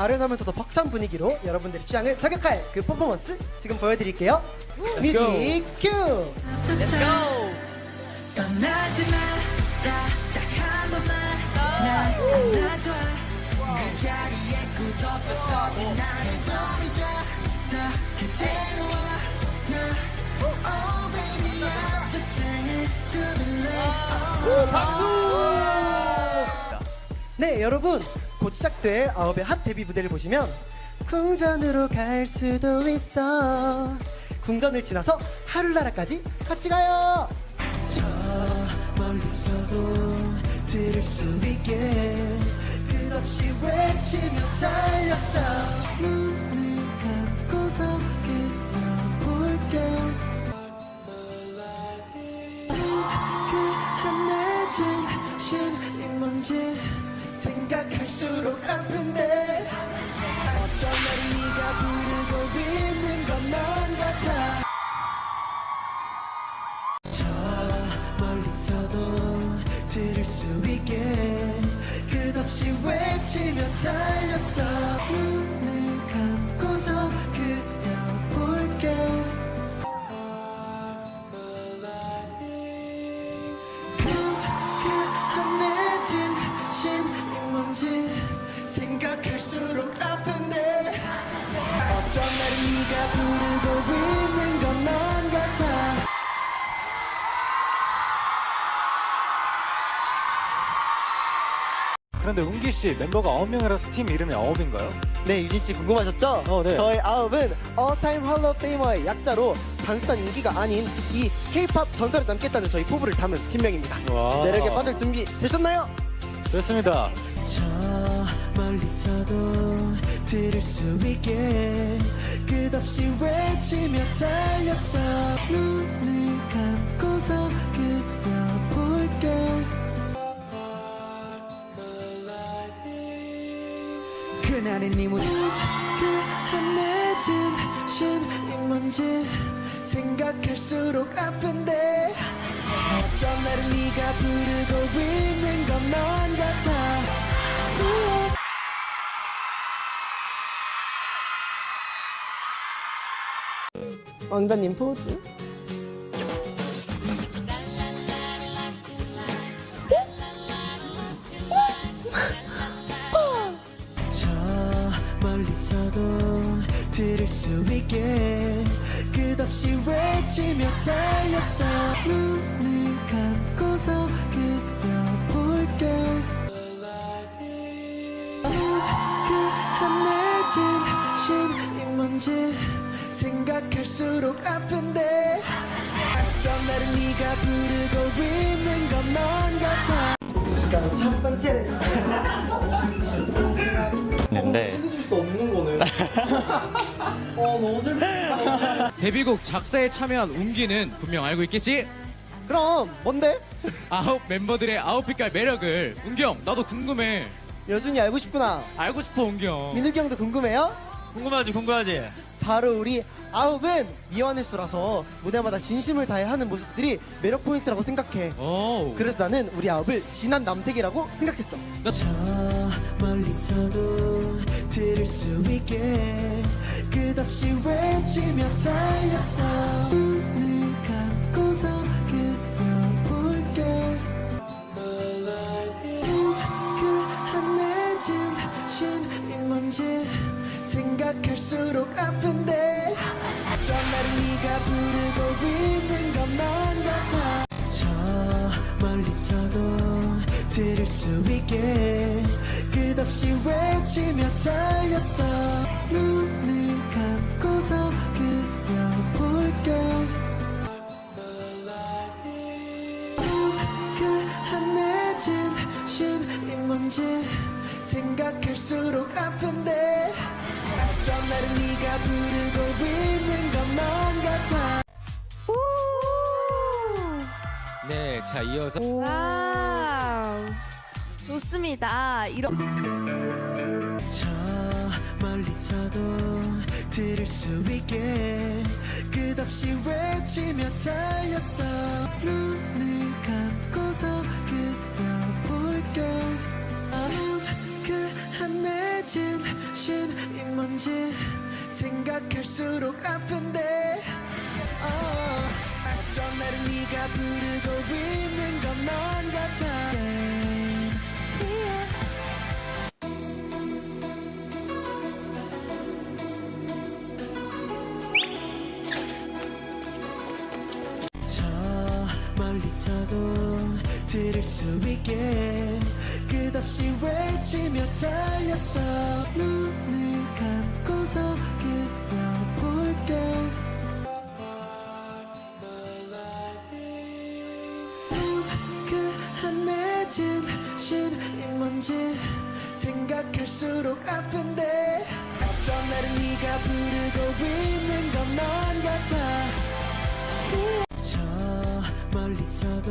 아련하면서도 벅찬 분위기로 여러분들의 취향을 저격할 그 퍼포먼스 지금 보여드릴게요. 뮤직 큐! 떠나지 마라 딱한 번만. 날 안아줘 그 자리에 굳어버서진 나를 버리자. 다 그대로 와나 Oh baby I'm just saying to the love. 네, 여러분. 곧 시작될 아홉의 핫 데뷔 무대를 보시면 궁전으로 갈 수도 있어. 궁전을 지나서 하루나라까지 같이 가요. 저 멀리서도 들을 수 있게 끝없이 외치며 달렸어. 눈을 감고서 그려볼게. 그 한낮은 쉰이 뭔지 생각할수록 아픈데 어떤 날 네가 부르고 있는 것만 같아. 저 멀리서도 들을 수 있게 끝없이 외치며 달렸어 그런데 은기 씨 멤버가 9명이라서 팀 이름이 아홉인가요? 네 유진 씨 궁금하셨죠? 어, 네. 저희 아홉은 All-Time Hall of Famer의 약자로 단순한 인기가 아닌 이 K-pop 전설을 남겠다는 저희 포부를 담은 팀명입니다 와. 매력에 빠질 준비 되셨나요? 됐습니다. 저 멀리서도 들을 수 있게 끝없이 외치며 달렸어 눈을 감고서 그 그날의 네 모습 그 한낮은 쉼이 뭔지 생각할수록 아픈데 어떤 날은 네가 부르고 있는 것만 같아. 왕자님 포즈 수 있게 끝없이 외치며 달렸어. 눈을 감고서 그려볼게. 그 한낮은 쉼이 뭔지 생각할수록 아픈데. 어떤 날은 네가 부르고 있는 것만 같아. 이가 첫 번째 레슨 어 너무 슬프다. 데뷔곡 작사에 참여한 웅기는 분명 알고 있겠지? 그럼 뭔데? 아홉 멤버들의 아웃핏깔 매력을 웅기 형 나도 궁금해 여준이 알고 싶구나. 알고 싶어 형 민욱이 형도 궁금해요? 궁금하지 궁금하지 바로 우리 아홉은 미완일수라서 무대마다 진심을 다해 하는 모습들이 매력 포인트라고 생각해. 오 그래서 나는 우리 아홉을 진한 남색이라고 생각했어. 나- 저 멀리서도 들을 수 있게 끝없이 외치며 달렸어. 눈을 감고서 그려볼게. 그 한낮은 쉼이 뭔지 생각할수록 아픈데 어떤 날은 네가 부르고 있는 것만 같아 저 멀리서도 들을 수 있게 끝없이 외치며 달렸어. 눈을 감고서 그려볼게. 그 쉼이 뭔지 생각할수록 아픈데. 어떤 날은 네가 부르고 있는 것만 같아. 네, 자 이어서 와우. 좋습니다. 이런 저 멀리서도 들을 수 있게 끝없이 외치며 달렸어. 눈을 감고서 그려볼게. 아우 그 한낮은 심이 뭔지 생각할수록 아픈데. 어, 어떤 날은 네가 부르고 있는 멀리서도 들을 수 있게 끝없이 외치며 달렸어. 눈을 감고서 그려볼게. 그 한해진 심이 뭔지 생각할수록 아픈데 어떤 날은 네가 부르고 있는 것만 같아 저 멀리서도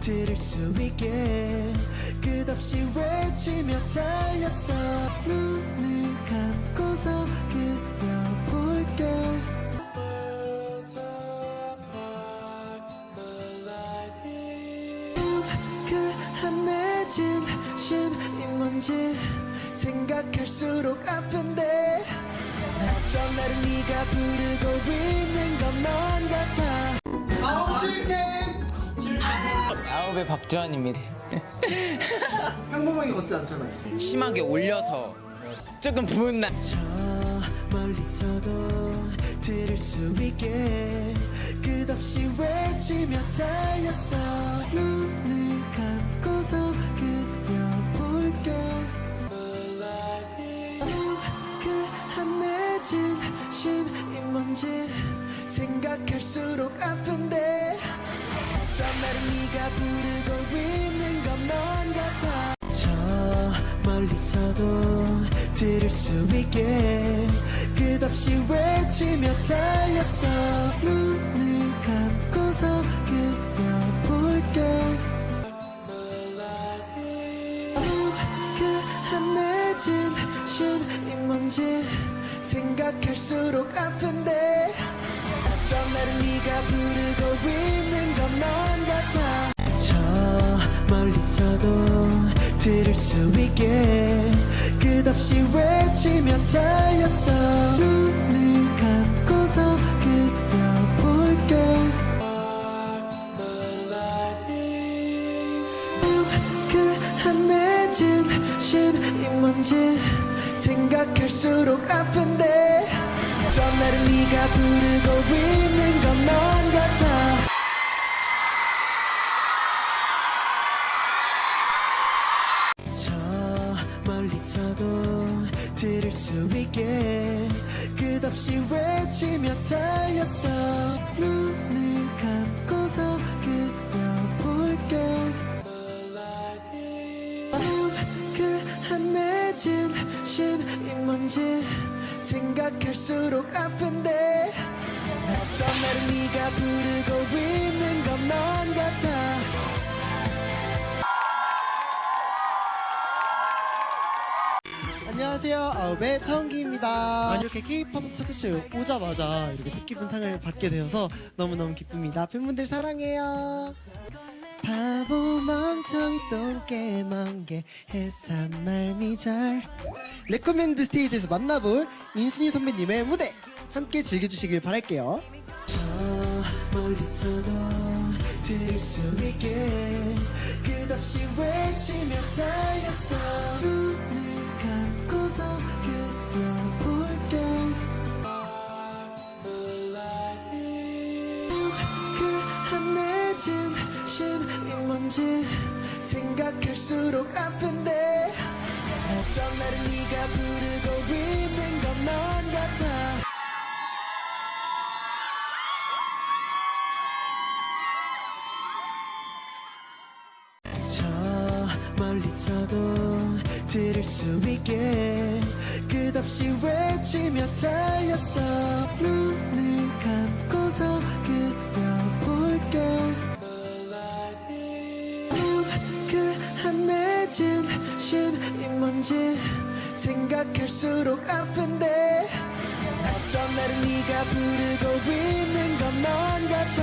들을 수 있게 끝없이 외치며 달렸어. 눈을 감고서 그려볼게. 그 한해진 심이 뭔지 생각할수록 아픈데. 어떤 날은 네가 부르고 있는 것만 같아. 아홉 칠텐 아홉의 박주환입니다. 평범하게 걷지 않잖아요 심하게 올려서 조금 부은 날. 저 멀리서도 들을 수 있게 끝없이 외치며 달렸어 눈을 감고서 그려볼게 그 한해진 심이 뭔지 생각할수록 아픈데 날은 네가 부르고 있는 것만 같아. 저 멀리서도 들을 수 있게 끝없이 외치며 달렸어. 눈을 감고서 그려볼게. 그 한해진 심이 뭔지 생각할수록 아픈데 날은 네가 부르고 있는 것만 같아. 저 멀리서도 들을 수 있게 끝없이 외치며 달렸어. 눈을 감고서 그려볼게. 그 한해진 심이 뭔지 생각할수록 아픈데 어떤 날은 네가 부르고 있는 것만 같아. 저 멀리서도 들을 수 있게 끝없이 외치며 달렸어. 눈을 감고서 그려볼게. 그 한해진 심이 뭔지 생각할수록 아픈데 어떤 날은 네가 부르고 있는 것만 같아. 안녕하세요. 아홉의 청기입니다. 이렇게 K-POP 차트쇼 오자마자 이렇게 뜻깊은 상을 받게 되어서 너무너무 기쁩니다. 팬분들 사랑해요 바보 멍청이 똥개 멍게 해산 말 미잘. 레코멘드 스테이지에서 만나볼 인순이 선배님의 무대 함께 즐겨주시길 바랄게요. 저 멀리서도 들을 수 있게 끝없이 외치며 달렸어 진 심이 뭔지 생각할수록 아픈데 어떤 날은 네가 부르고 있는 것만 같아. 저 멀리서도 들을 수 있게 끝없이 외치며 달렸어 네가 부르고 있는 것만 같아.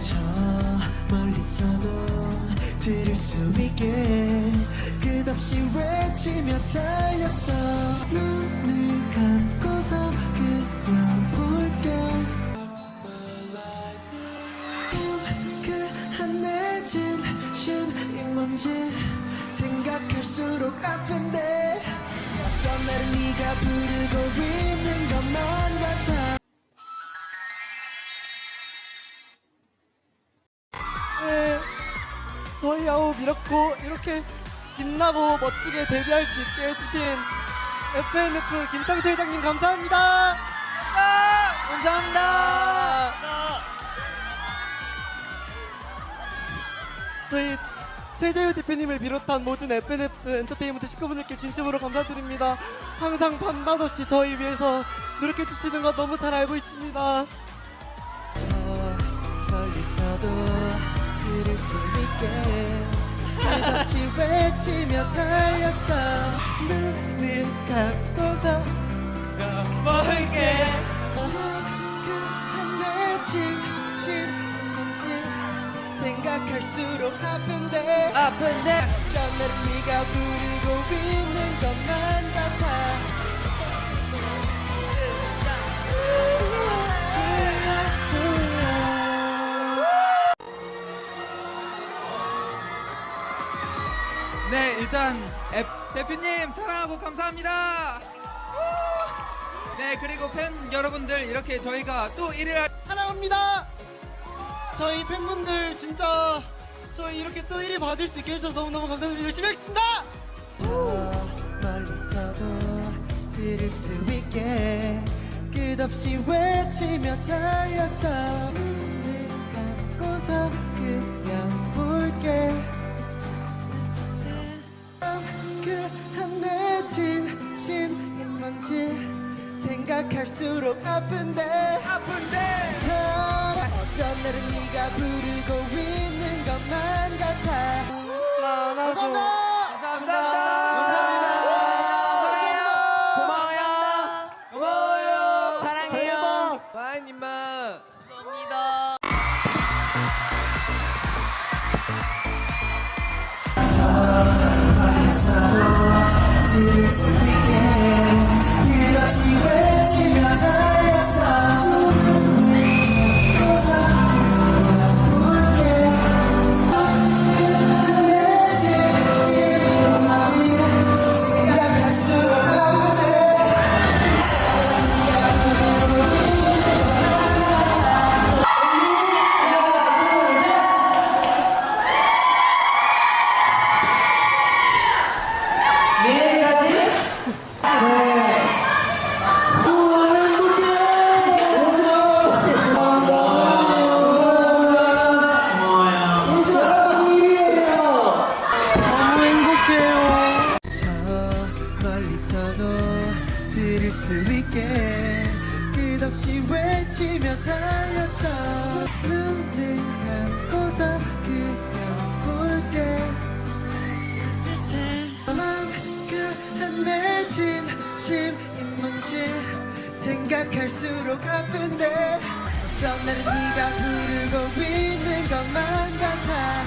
저 멀리서도 들을 수 있게 끝없이 외치며 달렸어. 눈을 뭔지 생각할수록 아픈데 어떤 날은 네가 부르고 있는 것만 같아 네, 저희 아홉 이렇고 이렇게 빛나고 멋지게 데뷔할 수 있게 해주신 FNF 김창태 회장님 감사합니다. 감사합니다. 저희 최재우 대표님을 비롯한 모든 FNF 엔터테인먼트 식구분들께 진심으로 감사드립니다. 항상 밤낮 없이 저희 위해서 노력해 주시는 거 너무 잘 알고 있습니다. 저 멀리서도 들을 수 있게 끝없이 외치며 달렸어 눈을 감고서 볼게 생각할수록 아픈데 아픈데 날은 네가 부르고 있는 것만 같아 네, 일단 앱 대표님 사랑하고 감사합니다. 네, 그리고 팬 여러분들 이렇게 저희가 또 1일 할 사랑합니다. 저희 팬분들 진짜 저희 이렇게 또 1위 받을 수 있게 해주셔서 너무너무 감사드립니다. 열심히 하겠습니다. 저 멀리서도 들을 수 있게 끝없이 외치며 달렸어 눈을 감고서 그냥 볼게 그 한내 진심인 건지 생각할수록 아픈데 아픈데 참 어떤 날은 네가 부르고 같아 나나줘 감사합니다 고마워요. 고마워요. 사랑해요. 와인님만. 너무 들을 수 있게 끝없이 외치며 달렸어. 눈을 감고서 그냥 볼게. 그만큼 내 진심인 뭔지 생각할수록 아픈데. 어떤 날은 네가 부르고 있는 것만 같아